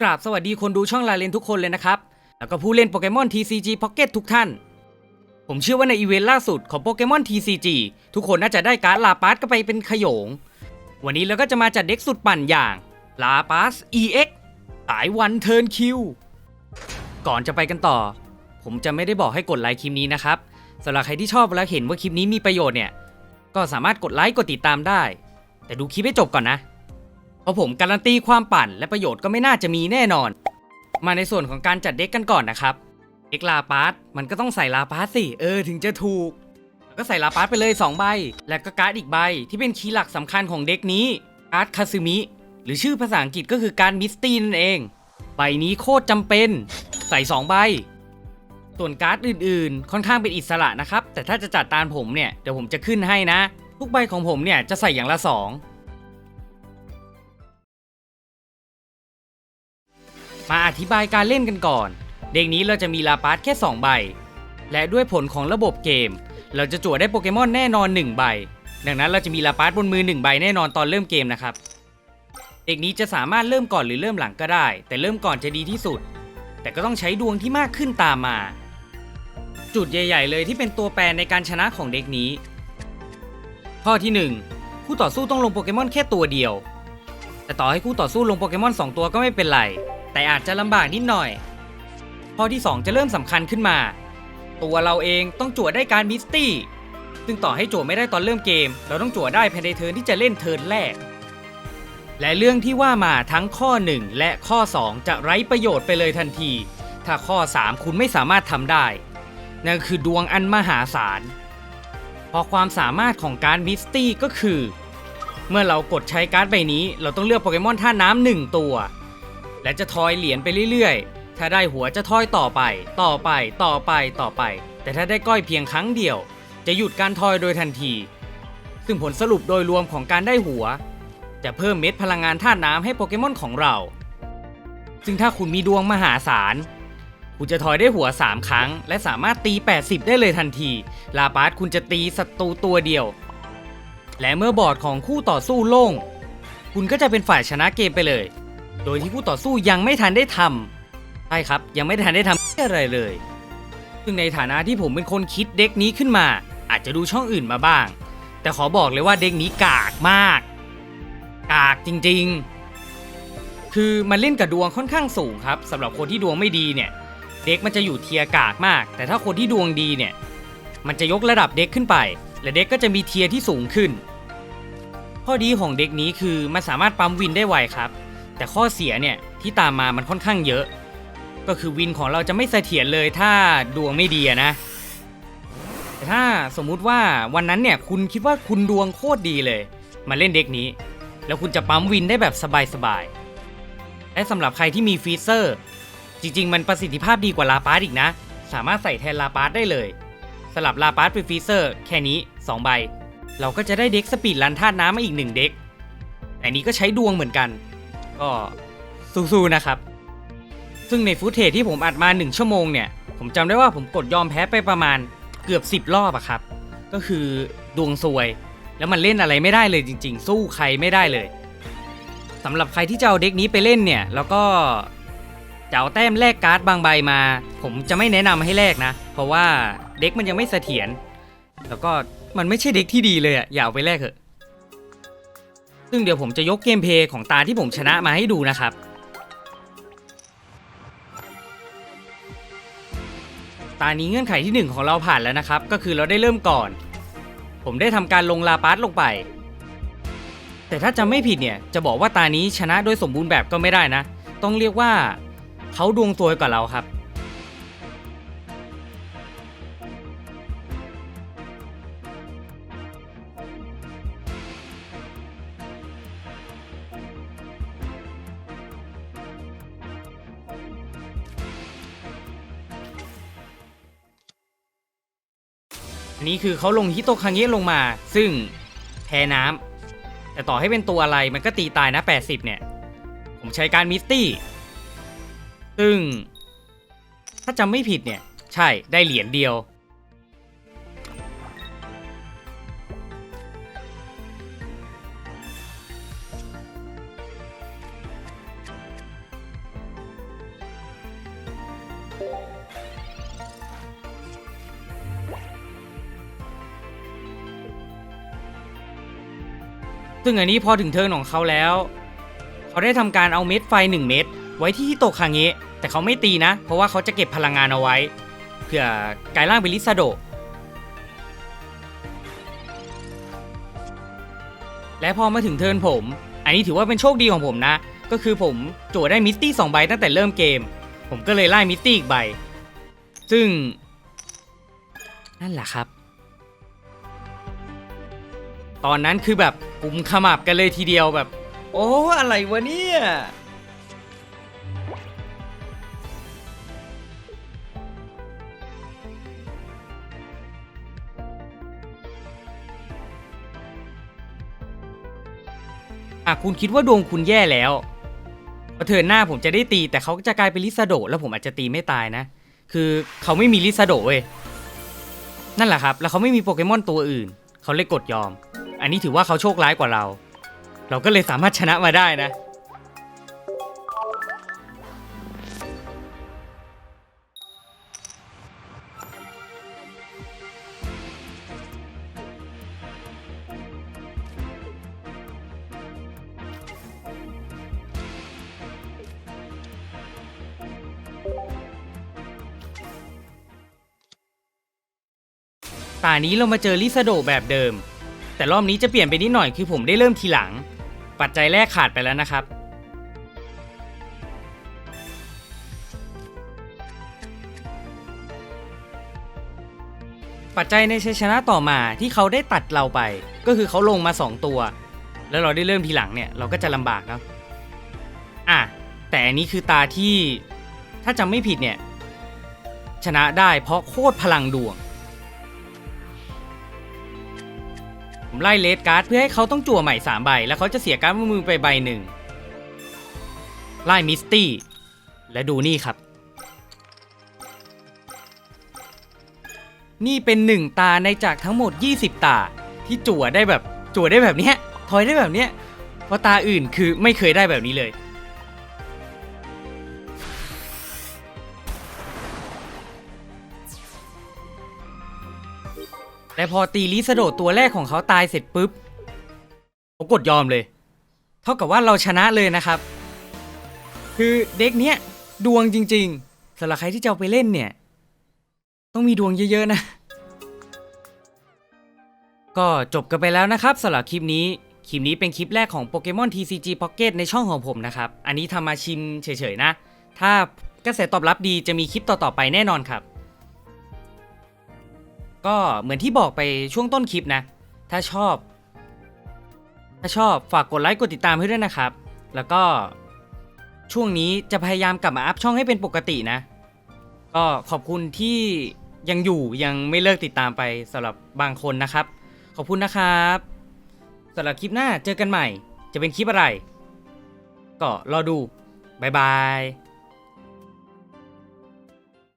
กราบสวัสดีคนดูช่องลาเลนทุกคนเลยนะครับ แล้วก็ผู้เล่นโปเกมอน TCG Pocket ทุกท่าน ผมเชื่อว่าในอีเวนต์ล่าสุดของโปเกมอน TCG ทุกคนน่าจะได้การ์ดลาปาสก็ไปเป็นขยง วันนี้เราก็จะมาจัดเด็กสุดปั่นอย่างลาปาส EX สายวันเทิร์นคิว ก่อนจะไปกันต่อ ผมจะไม่ได้บอกให้กดไลค์คลิปนี้นะครับสำหรับใครที่ชอบและเห็นว่าคลิปนี้มีประโยชน์เนี่ย ก็สามารถกดไลค์กดติดตามได้ แต่ดูคลิปให้จบก่อนนะ เพราะผมการันตีความปั่นและประโยชน์ก็ไม่น่าจะมีแน่นอน มาในส่วนของการจัดเด็กกันก่อนนะครับเด็กลาปาร์ตมันก็ต้องใส่ลาปาร์ตสิ เออ ถึงจะถูก ก็ใส่ลาปาร์ตไปเลย 2 ใบ และก็การ์ดอีกใบที่เป็นคีย์หลักสำคัญของเด็กนี้การ์ดคาซึมิหรือชื่อภาษาอังกฤษก็คือการมิสตี้นั่นเอง ใบนี้โคตรจำเป็น ใส่ 2 ใบ ส่วนการ์ดอื่นๆ ค่อนข้างเป็นอิสระนะครับ แต่ถ้าจะจัดตามผมเนี่ยเดี๋ยวผมจะขึ้นให้นะ ทุกใบของผมเนี่ยจะใส่อย่างละ 2 มาอธิบายการเล่นกันก่อน เด็กนี้เราจะมีลาปาร์ตแค่ 2 ใบ และด้วยผลของระบบเกม เราจะจั่วได้โปเกมอนแน่นอน 1 ใบ ดังนั้นเราจะมีลาปาร์ตบนมือ 1 ใบแน่นอนตอนเริ่มเกมนะครับ เด็กนี้จะสามารถเริ่มก่อนหรือเริ่มหลังก็ได้ แต่เริ่มก่อนจะดีที่สุด แต่ก็ต้องใช้ดวงที่มากขึ้นตามมา จุดใหญ่ ๆ เลยที่เป็นตัวแปรในการชนะของเด็กนี้ ข้อที่ 1 คู่ต่อสู้ต้องลงโปเกมอนแค่ตัวเดียวแต่ต่อให้คู่ต่อสู้ลงโปเกมอน2 ตัวก็ไม่เป็นไร แต่อาจจะลำบากนิดหน่อย ข้อที่ 2 จะเริ่มสำคัญขึ้นมา ตัวเราเองต้องจั่วได้การมิสตี้ ซึ่งต่อให้จั่วไม่ได้ตอนเริ่มเกม เราต้องจั่วได้ภายในเทิร์นที่จะเล่นเทิร์นแรก และเรื่องที่ว่ามาทั้งข้อ 1 และข้อ 2 จะไร้ประโยชน์ไปเลยทันที ถ้าข้อ 3 คุณไม่สามารถทำได้ นั่นคือดวงอันมหาศาลเพราะความสามารถของการมิสตี้ก็คือ เมื่อเรากดใช้การ์ดใบนี้ เราต้องเลือกโปเกมอนท่าน้ำหนึ่งตัว และจะทอยเหรียญไปเรื่อยๆ ถ้าได้หัวจะทอยต่อไป ต่อไป ต่อไป ต่อไป แต่ถ้าได้ก้อยเพียงครั้งเดียว จะหยุดการทอยโดยทันที ซึ่งผลสรุปโดยรวมของการได้หัว จะเพิ่มเม็ดพลังงานธาตุน้ำให้โปเกมอนของเรา ซึ่งถ้าคุณมีดวงมหาศาล คุณจะทอยได้หัว 3 ครั้ง และสามารถตี 80 ได้เลยทันที ลาปาร์ตคุณจะตีศัตรูตัวเดียว และเมื่อบอร์ดของคู่ต่อสู้โล่ง คุณก็จะเป็นฝ่ายชนะเกมไปเลย โดยที่คู่ต่อสู้ยังไม่ทันได้ทำใช่ครับ ยังไม่ทันได้ทำอะไรเลย ซึ่งในฐานะที่ผมเป็นคนคิดเด็กนี้ขึ้นมา อาจจะดูช่องอื่นมาบ้าง แต่ขอบอกเลยว่าเด็กนี้กากมาก กากจริงๆ คือมันเล่นกับดวงค่อนข้างสูงครับสำหรับคนที่ดวงไม่ดีเนี่ย เด็กมันจะอยู่เทียร์กากมาก แต่ถ้าคนที่ดวงดีเนี่ย มันจะยกระดับเด็กขึ้นไป และเด็กก็จะมีเทียร์ที่สูงขึ้น ข้อดีของเด็กนี้คือมันสามารถปั๊มวินได้ไวครับ แต่ข้อเสียเนี่ยที่ตามมามันค่อนข้างเยอะ ก็คือวินของเราจะไม่เสถียรเลยถ้าดวงไม่ดีนะแต่ถ้าสมมุติว่าวันนั้นเนี่ยคุณคิดว่าคุณดวงโคตรดีเลย มาเล่นเด็กนี้ แล้วคุณจะปั๊มวินได้แบบสบายๆและสำหรับใครที่มีฟีเซอร์ จริง ๆ มันประสิทธิภาพดีกว่าลาปาร์ตอีกนะ สามารถใส่แทนลาปาร์ตได้เลยสลับลาปาร์ตเป็นฟีเซอร์แค่นี้ 2 ใบ เราก็จะได้เด็กสปีดรันธาตุน้ำมาอีกหนึ่งเด็กแต่นี้ก็ใช้ดวงเหมือนกัน ก็สู้ๆนะครับ ซึ่งในฟุตเทจที่ผมอัดมา 1 ชั่วโมงเนี่ย ผมจำได้ว่าผมกดยอมแพ้ไปประมาณเกือบ 10 รอบอะครับ ก็คือดวงซวย แล้วมันเล่นอะไรไม่ได้เลยจริง ๆ สู้ใครไม่ได้เลยสำหรับใครที่จะเอาเด็กนี้ไปเล่นเนี่ย แล้วก็จะเอาแต้มแลกการ์ดบางใบมา ผมจะไม่แนะนำให้แลกนะ เพราะว่าเด็กมันยังไม่เสถียรแล้วก็มันไม่ใช่เด็กที่ดีเลยอะอย่าเอาไปแลกเถอะ ซึ่งเดี๋ยวผมจะยกเกมเพย์ของตาที่ผมชนะมาให้ดูนะครับตานี้เงื่อนไขที่ 1 ของเราผ่านแล้วนะครับ ก็คือเราได้เริ่มก่อน ผมได้ทำการลงลาปาร์ตลงไป แต่ถ้าจำไม่ผิดเนี่ย จะบอกว่าตานี้ชนะโดยสมบูรณ์แบบก็ไม่ได้นะ ต้องเรียกว่าเขาดวงซวยกว่าเราครับ อันนี้คือเขาลงฮิโตคังเงะลงมา ซึ่งแพ้น้ำแต่ต่อให้เป็นตัวอะไรมันก็ตีตายนะ 80 เนี่ย ผมใช้การมิสตี้ ซึ่ง ถ้าจำไม่ผิดเนี่ย ใช่ได้เหรียญเดียว ซึ่งอันนี้พอถึงเทิร์นของเขาแล้ว เขาได้ทำการเอาเม็ดไฟ 1 เม็ดไว้ที่ฮิโตะคางเงะแต่เขาไม่ตีนะ เพราะว่าเขาจะเก็บพลังงานเอาไว้เพื่อกลายร่างเป็นลิซาโดและพอมาถึงเทิร์นผม อันนี้ถือว่าเป็นโชคดีของผมนะ ก็คือผมจั่วได้มิสตี้สองใบตั้งแต่เริ่มเกม ผมก็เลยไล่มิสตี้อีกใบ ซึ่ง นั่นแหละครับ ตอนนั้นคือแบบกุมขมับกันเลยทีเดียวแบบ โอ้อะไรวะเนี่ย อะคุณคิดว่าดวงคุณแย่แล้วพอเทิร์นหน้าผมจะได้ตีแต่เขาจะกลายเป็นลิซาโดแล้วผมอาจจะตีไม่ตายนะ คือเขาไม่มีลิซาโดเว้ยนั่นแหละครับ แล้วเขาไม่มีโปเกมอนตัวอื่น เขาเลยกดยอม อันนี้ถือว่าเขาโชคร้ายกว่าเรา เราก็เลยสามารถชนะมาได้นะ ตานี้เรามาเจอลิซาโดแบบเดิม แต่รอบนี้จะเปลี่ยนไปนิดหน่อยคือผมได้เริ่มทีหลัง ปัจจัยแรกขาดไปแล้วนะครับ ปัจจัยในชัยชนะต่อมาที่เขาได้ตัดเราไป ก็คือเขาลงมา 2 ตัว แล้วเราได้เริ่มทีหลังเนี่ยเราก็จะลำบากเนาะอะแต่อันนี้คือตาที่ถ้าจำไม่ผิดเนี่ยชนะได้เพราะโคตรพลังดวง ผมไล่เลดการ์ดเพื่อให้เขาต้องจั่วใหม่ 3 ใบ แล้วเขาจะเสียการ์ดมือไปใบหนึ่งไล่มิสตี้ และดูนี่ครับ นี่เป็นหนึ่งตาในจากทั้งหมด 20 ตา ที่จั่วได้แบบจั่วได้แบบนี้ยทอยได้แบบนี้เพราะตาอื่นคือไม่เคยได้แบบนี้เลย แต่พอตีลิสโดตัวแรกของเขาตายเสร็จปุ๊บเขากดยอมเลย เท่ากับว่าเราชนะเลยนะครับ คือเด็กเนี้ยดวงจริงๆสำหรับใครที่จะเอาไปเล่นเนี่ย ต้องมีดวงเยอะๆนะ ก็จบกันไปแล้วนะครับสำหรับคลิปนี้ คลิปนี้เป็นคลิปแรกของ Pokemon TCG Pocket ในช่องของผมนะครับ อันนี้ทำมาชิมเฉยๆนะ ถ้ากระแสตอบรับดีจะมีคลิปต่อๆไปแน่นอนครับ ก็เหมือนที่บอกไปช่วงต้นคลิปนะ ถ้าชอบ ถ้าชอบฝากกดไลค์กดติดตามให้ด้วยนะครับ แล้วก็ช่วงนี้จะพยายามกลับมาอัพช่องให้เป็นปกตินะ ก็ขอบคุณที่ยังอยู่ยังไม่เลิกติดตามไปสำหรับบางคนนะครับ ขอบคุณนะครับสำหรับคลิปหน้าเจอกันใหม่ จะเป็นคลิปอะไร ก็รอดู บ๊ายบาย